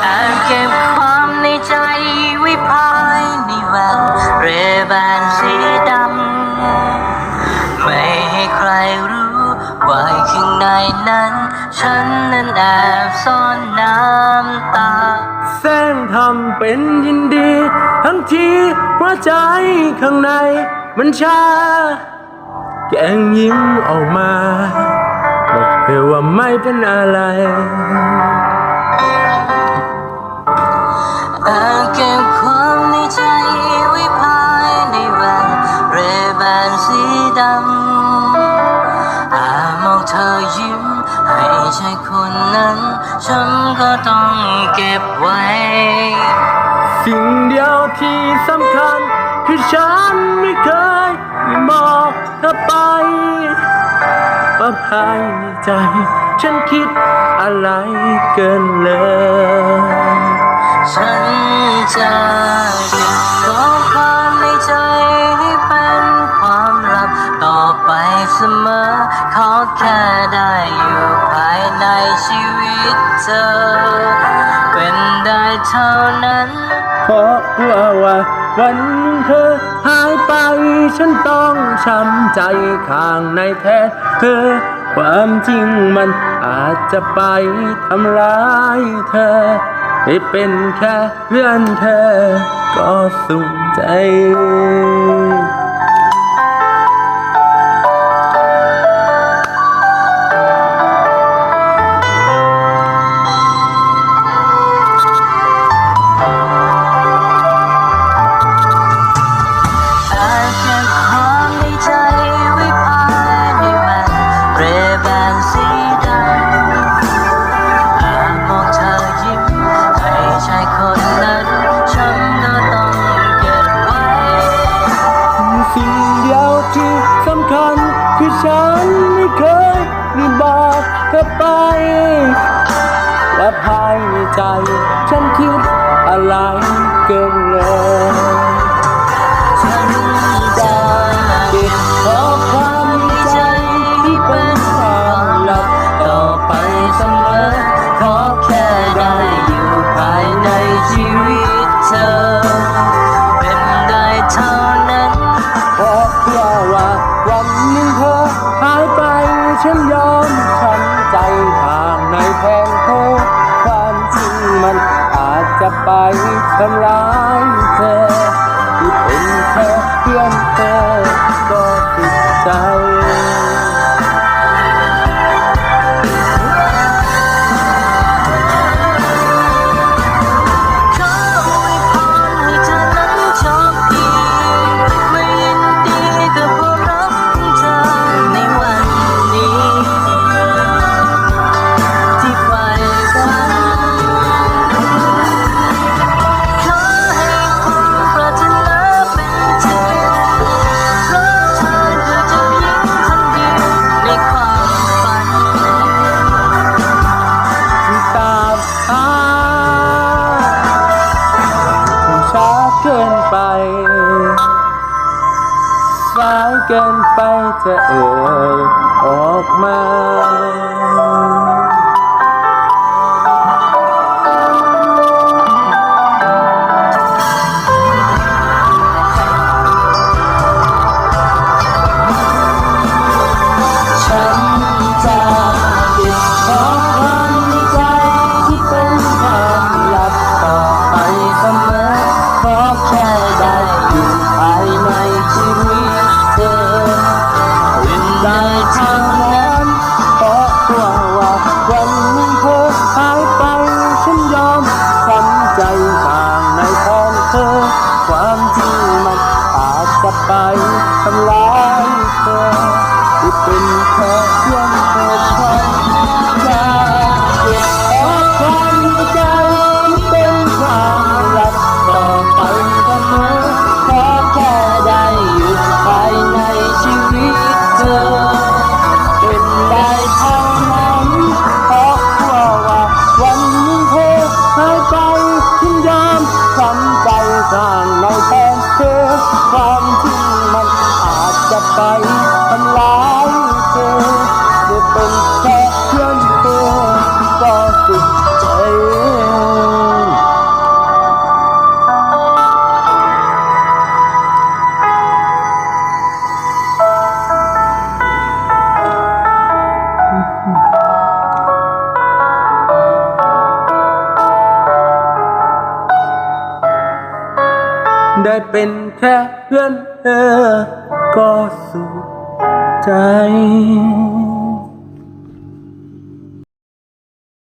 แอบเก็บความในใจไว้ภายในแว่นเรแบนสีดำ ไม่ให้ใครรู้ว่าข้างในนั้น ฉันนั้นแอบซ่อนน้ำตา แสงทำเป็นยินดี ทั้งที่หัวใจข้างในมันชา แกงยิ้มออกมา ธอว่าไม่เป็นอะไรแอบเก็บความในใจไว้ภายในแว่นเรแบนสีดำอาจมองเธอยิ้ม ให้ใช่คนนั้น ฉันก็ต้องเก็บไว้ สิ่งเดียวที่สำคัญ คือฉันไม่เคยบอกเธอไป ว่าภายในใจ ฉันคิดอะไรเกินเลย ฉันจะเก็บข้อความในใจให้เป็นความลับต่อไปเสมอ ขอแค่ได้อยู่ภายในชีวิตเธอ เป็นได้เท่านั้น เพราะกลัวว่าวันเธอหาย ฉันต้องช้ำใจข้างในแท้เธอ ความจริงมันอาจจะไปทำร้ายเธอให้เป็นแค่เพื่อนเธอ ก็สุขใจ ฉันไม่เคยได้บอกเธอไป และภายในใจ ฉันคิดอะไรเกินเลย ไปทำร้ายเธอที่เป็นแค่เพื่อนเธอก็ติดใจ เกินไปจะเอ่ยออกมา ไป มันหลายเธอจะเป็นแค่เพื่อนเธอก็สุขใจได้เป็นแค่เพื่อนเธอ ก็สุขใจ